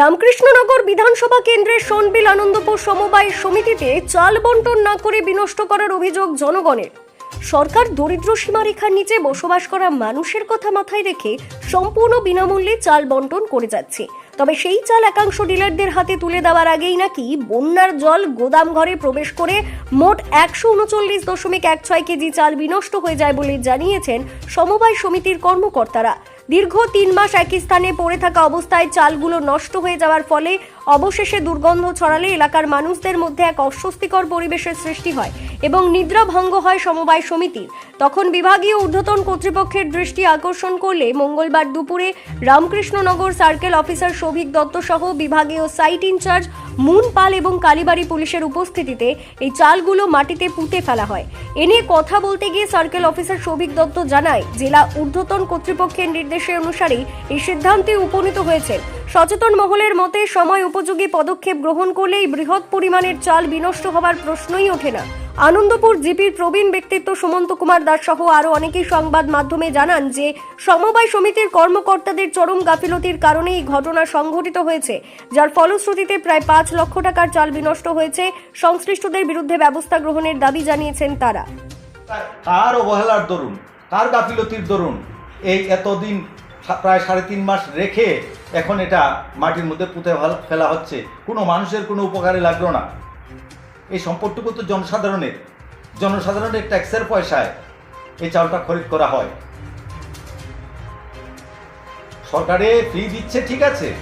রামকৃষ্ণনগর বিধানসভা কেন্দ্রের সোনবিল আনন্দপুর সমবায় সমিতিতে চাল বন্টন না করে বিনষ্ট করার অভিযোগ জনগণের। সরকার দরিদ্র সীমারেখার নিচে বসবাস করা মানুষের কথা মাথায় রেখে সম্পূর্ণ বিনামূল্যে চাল বন্টন করে যাচ্ছে। তবে সেই চাল একাংশ ডিলারদের হাতে তুলে দেওয়ার আগেই নাকি বন্যার জল গোদাম ঘরে প্রবেশ করে মোট একশো উনচল্লিশ দশমিক এক ছয় কেজি চাল বিনষ্ট হয়ে যায় বলে জানিয়েছেন সমবায় সমিতির কর্মকর্তারা। দীর্ঘ তিন মাস একই স্থানে পড়ে থাকা অবস্থায় চালগুলো নষ্ট হয়ে যাওয়ার ফলে অবশেষে দুর্গন্ধ ছড়ালে এলাকার মানুষদের মধ্যে এক অস্বস্তিকর পরিবেশের সৃষ্টি হয় এবং নিদ্রা ভঙ্গ হয় সমবায় সমিতির। তখন বিভাগীয় ঊর্ধ্বতন কর্তৃপক্ষের দৃষ্টি আকর্ষণ করলে মঙ্গলবার দুপুরে রামকৃষ্ণনগর সার্কেল অফিসার সৌভিক দত্ত সহ বিভাগীয় সাইট ইনচার্জ মুন পাল এবং কালীবাড়ি পুলিশের উপস্থিতিতে এই চালগুলো মাটিতে পুঁতে ফেলা হয়। এ নিয়ে কথা বলতে গিয়ে সার্কেল অফিসার সৌভিক দত্ত জানায়, জেলা ঊর্ধ্বতন কর্তৃপক্ষের নির্দেশের অনুসারেই এই সিদ্ধান্তে উপনীত হয়েছে সচেতন মহলের মতে, সময় উপযোগী পদক্ষেপ গ্রহণ করলে এই বৃহৎ পরিমাণের চাল বিনষ্ট হবার প্রশ্নই ওঠে না। আনন্দপুর জিপির প্রবীণ ব্যক্তিত্ব সুমন্ত কুমার দাস সহ আরও অনেকেই সংবাদ মাধ্যমে জানান যে, সমবায় সমিতির কর্মকর্তাদের চরম গাফিলতির কারণে এই ঘটনা সংঘটিত হয়েছে, যার ফলশ্রুতিতে প্রায় পাঁচ লক্ষ টাকার চাল বিনষ্ট হয়েছে। সংশ্লিষ্টদের বিরুদ্ধে ব্যবস্থা গ্রহণের দাবি জানিয়েছেন তারা। কার অবহেলার দরুন কার গাফিলতির দরুন এই এতদিন প্রায় সাড়ে তিন মাস রেখে এখন এটা মাটির মধ্যে পুঁতে ফেল- হচ্ছে। কোনো মানুষের কোনো উপকারে লাগল না। এই সম্পদটুকু তো জনসাধারণের। জনসাধারণের ট্যাক্সের পয়সায় এই চালটা খরিদ করা হয়। সরকারে ফ্রি দিচ্ছে, ঠিক আছে।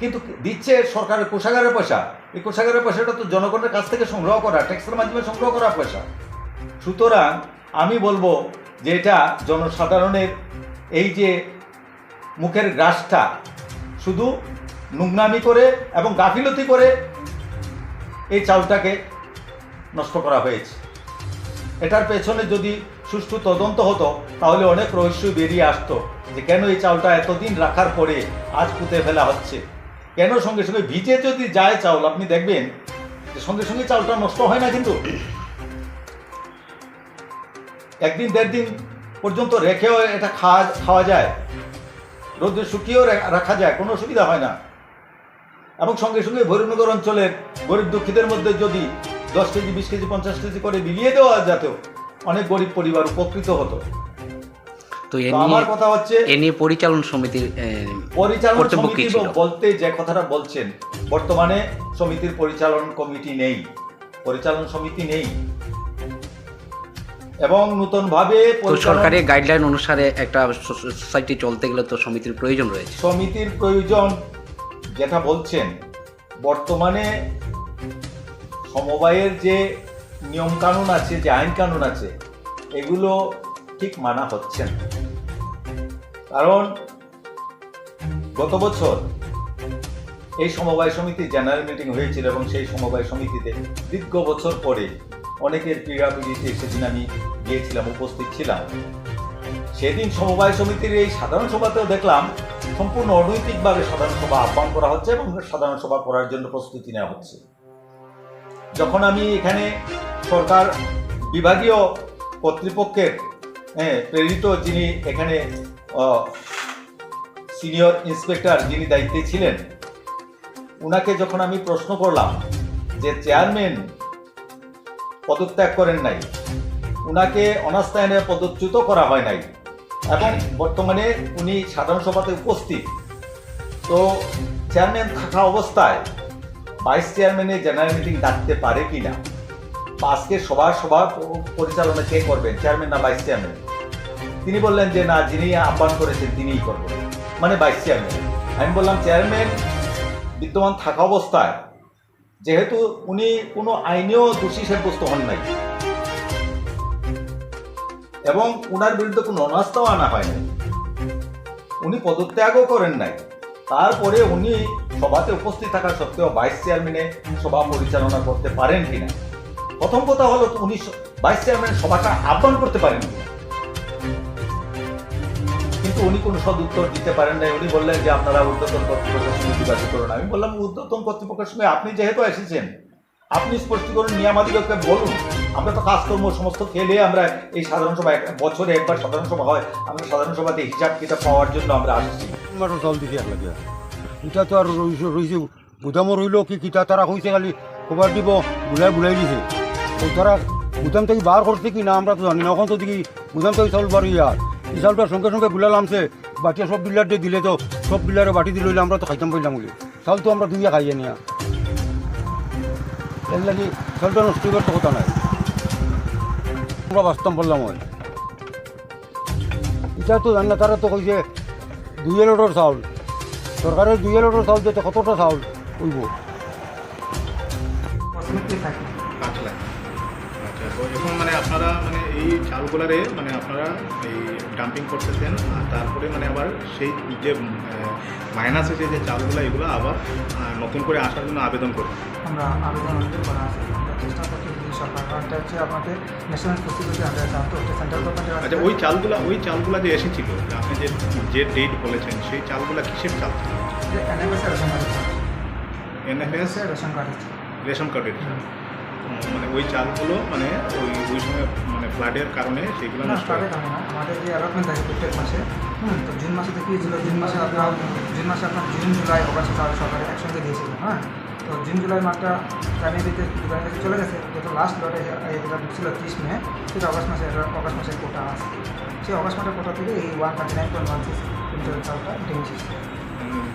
কিন্তু দিচ্ছে সরকারের কোষাগারের পয়সা। এই কোষাগারের পয়সাটা তো জনগণের কাছ থেকে সংগ্রহ করা, ট্যাক্সের মাধ্যমে সংগ্রহ করা পয়সা। সুতরাং আমি বলব যে এটা জনসাধারণের এই যে মুখের গ্রাসটা, শুধু নোংনামি করে এবং গাফিলতি করে এই চাউলটাকে নষ্ট করা হয়েছে। এটার পেছনে যদি সুষ্ঠু তদন্ত হতো, তাহলে অনেক রহস্য বেরিয়ে আসতো যে কেন এই চাউলটা এতদিন রাখার পরে আজ পুঁতে ফেলা হচ্ছে। কেন সঙ্গে সঙ্গে ভিজে যদি যায় চাউল, আপনি দেখবেন যে সঙ্গে সঙ্গে চাউলটা নষ্ট হয় না কিন্তু। একদিন দেড় দিন পর্যন্ত রেখেও এটা খাওয়া খাওয়া যায়। রোদে শুকিয়েও রাখা যায় কোনো অসুবিধা হয় না। এবং সঙ্গে সঙ্গে ভৈরবনগর অঞ্চলের গরিব দুঃখীদের মধ্যে যদি দশ কেজি বিশ কেজি পঞ্চাশ কেজি করে বিলিয়ে দেওয়া যেত অনেক গরিব পরিবার উপকৃত হতো। তো আমার কথা হচ্ছে এ নিয়ে পরিচালন সমিতির পরিচালন সমিতি বলতে যে কথাটা বলছেন বর্তমানে সমিতির পরিচালন কমিটি নেই। পরিচালন সমিতি নেই। এবং নতুনভাবে তো পরিচালন- সরকারি গাইডলাইন অনুসারে একটা সোসাইটি চলতে গেলে তো সমিতির প্রয়োজন রয়েছে। সমিতির প্রয়োজন যেটা বলছেন বর্তমানে সমবায়ের যে নিয়ম কানুন আছে যে আইন কানুন আছে এগুলো ঠিক মানা হচ্ছে না। কারণ গত বছর এই সমবায় সমিতি জেনারেল মিটিং হয়েছিল এবং সেই সমবায় সমিতিতে দীর্ঘ বছর পরে অনেকের পীড়াপিড়িতে সেদিন আমি গিয়েছিলাম উপস্থিত ছিলাম। সেদিন সমবায় সমিতির এই সাধারণ সভাতেও দেখলাম সম্পূর্ণ অনৈতিকভাবে সাধারণ সভা আহ্বান করা হচ্ছে এবং সাধারণ সভা করার জন্য প্রস্তুতি নেওয়া হচ্ছে। যখন আমি এখানে সরকার বিভাগীয় কর্তৃপক্ষের হ্যাঁ, প্রেরিত যিনি এখানে সিনিয়র ইন্সপেক্টর যিনি দায়িত্বে ছিলেন ওনাকে যখন আমি প্রশ্ন করলাম যে চেয়ারম্যান পদত্যাগ করেন নাই। উনাকে অনাস্থায়নে পদচ্যুত করা হয় নাই। এবং বর্তমানে উনি সাধারণ সভাতে উপস্থিত। তো চেয়ারম্যান থাকা অবস্থায় ভাইস চেয়ারম্যানে জেনারেল মিটিং ডাকতে পারে কি না আজকে সভা প- পরিচালনা কে করবেন? চেয়ারম্যান না ভাইস চেয়ারম্যান? তিনি বললেন যে, না, যিনি আহ্বান করেছেন তিনিই করবেন। মানে ভাইস চেয়ারম্যান। আমি বললাম, চেয়ারম্যান, বিদ্যমান থাকা অবস্থায় যেহেতু উনি কোনো আইনেও দোষী সাব্যস্ত হন নাই। এবং উনার বিরুদ্ধে কোনো অনাস্থাও আনা হয় নাই। উনি পদত্যাগও করেন নাই। তারপরে উনি সভাতে উপস্থিত থাকা সত্ত্বেও ভাইস চেয়ারম্যানে সভা পরিচালনা করতে পারেন কিনা? প্রথম কথা হলো উনি ভাইস চেয়ারম্যান সভাটা আহ্বান করতে পারেন কিনা? কিন্তু উনি কোনো সদ উত্তর দিতে পারেন নাই। উনি বললেন যে, আপনারা ঊর্ধ্বতন কর্তৃপক্ষের সঙ্গে যোগাযোগ করুন আমি বললাম, ঊর্ধ্বতন কর্তৃপক্ষের সঙ্গে আপনি যেহেতু এসেছেন, আপনি স্পষ্টীকরণ নিয়ে নিয়ামাদিগকে বলুন। আমরা তো কাজকর্ম সমস্ত খেলে আমরা এই সাধারণ সভা বছরে একবার সাধারণ সভা হয়। আমরা সাধারণ সভাতে হিসাব কিতাব পাওয়ার জন্য আমরা আসছি। জল দিতে এক লাগে। ইটা তো আর রইছে গুদামও রইল কি কিতা তারা কইছে খালি খবর দিব, বুলাই বুলাই দিছে। তারা গুদাম থেকে বার করছে কি না, আমরা তো জানি না। এখন তো দেখি গুদাম থেকে চল বার ইয়ার এই চাউলটার সঙ্গে সঙ্গে গুলা নামছে বাটিয়া সব ডিলার দিয়ে দিলে তো। সব ডিলারে বাটি দিলে আমরা তো খাইতাম পাইলাম বলে। চাউল তো আমরা দুইয়া খাইয়ে নিয়া এর লাগি চাউলটা নষ্ট করার তো কথা নাই। আমরা বাঁচতাম বললাম হয়। এটা তো জানি না তারা তো কইছে দুই লোডর চাউল। সরকারের দুই লোডর চাউল দিতে কতটা চাউল কইব আচ্ছা তো এখন মানে আপনারা মানে এই চালগুলারে মানে আপনারা এই ডাম্পিং করতেছেন আর তারপরে মানে আবার সেই যে মাইনাস হয়েছে যে চালগুলো এগুলো আবার নতুন করে আসার জন্য আবেদন করবেন। আমরা আবেদন আমাদের করা আছে। চেষ্টা করছি সরকার কারণটা হচ্ছে আপনাদের ন্যাশনাল ফেসিলিটি আন্ডার তো সেন্ট্রাল গভর্নমেন্টের আচ্ছা ওই চালগুলা ওই চালগুলা যে এসেছিল আপনি যে যে ডেট বলেছেন সেই চালগুলা কিসের চাল? ছিল NFS ration card NFS ration card ration কার্ডের চাল। মানে ওই চালগুলো মানে ওই ওই সময় মানে ফ্লাডের কারণে সেগুলো নষ্ট হয় কারণে। না আমাদের যে অ্যালটমেন্ট থাকে প্রত্যেক মাসে তো জুন মাসে থেকে ছিল জুন মাসে আপনার জুন মাসে আপনার জুন জুলাই অগাস্ট সরকার একসঙ্গে দিয়েছিল হ্যাঁ? তো জুন জুলাই মাসটা জানুয়ারিতে জানুয়ারিতে চলে গেছে। যেটা লাস্ট লটে এটা ঢুকছিল ত্রিশ মে সেটা অগাস্ট মাসে অগাস্ট মাসের কোটা আছে। সেই অগাস্ট মাসের কোটা থেকে এই one thirty nine point one six quintal চালটা ডেমেজ হয়েছে।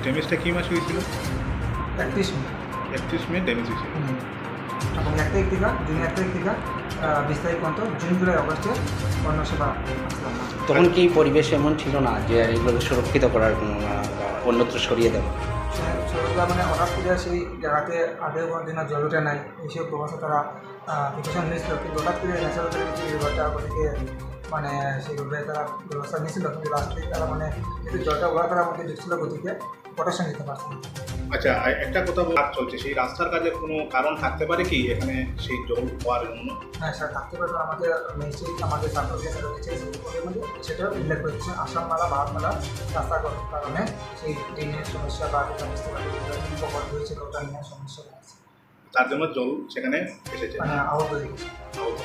ড্যামেজটা কী মাসে হয়েছিল? একত্রিশ মে। একত্রিশ মে ড্যামেজ হয়েছিল। এবং এক তারিখ থেকে জুন এক তারিখ থেকে বিশ তারিখ পর্যন্ত জুন জুলাই অগাস্টে অন্য সেবা তখন কি পরিবেশ এমন ছিল না যে এগুলোকে সুরক্ষিত করার কোনো, অন্যত্র সরিয়ে দেওয়া? ছোটবেলা মানে হঠাৎ করে সেই জায়গাতে আগে কোনো দিনের জল ওঠে নাই এইসব প্রবাসে তারা প্রিকশন নিয়েছিল কিন্তু হঠাৎ করে ন্যাচারাল রিভারটা ওদিকে মানে সেইভাবে তারা ব্যবস্থা নিয়েছিল কিন্তু লাস্টে তারা মানে জলটা ওরা তারা আমাকে ঢুকছিল গতিকে। প্রোটেকশন দিতে পারছে না আচ্ছা একটা কথা কাজ চলছে সেই রাস্তার কাজের কোনো কারণ থাকতে পারে কি? এখানে সেই জল হওয়ার জন্য? হ্যাঁ স্যার থাকতে পারবে আমাদের মিনিস্ট্রি আমাদের স্যার রয়েছে মধ্যে সেটা উল্লেখ করেছে আসাম মালা ভারত মালা রাস্তার কারণে সেই ড্রেনের সমস্যা বা পারি প্রকল্প হয়েছিল ওটা নিয়ে সমস্যা তার জন্য জল সেখানে এসেছে। মানে আহত হয়ে আহত।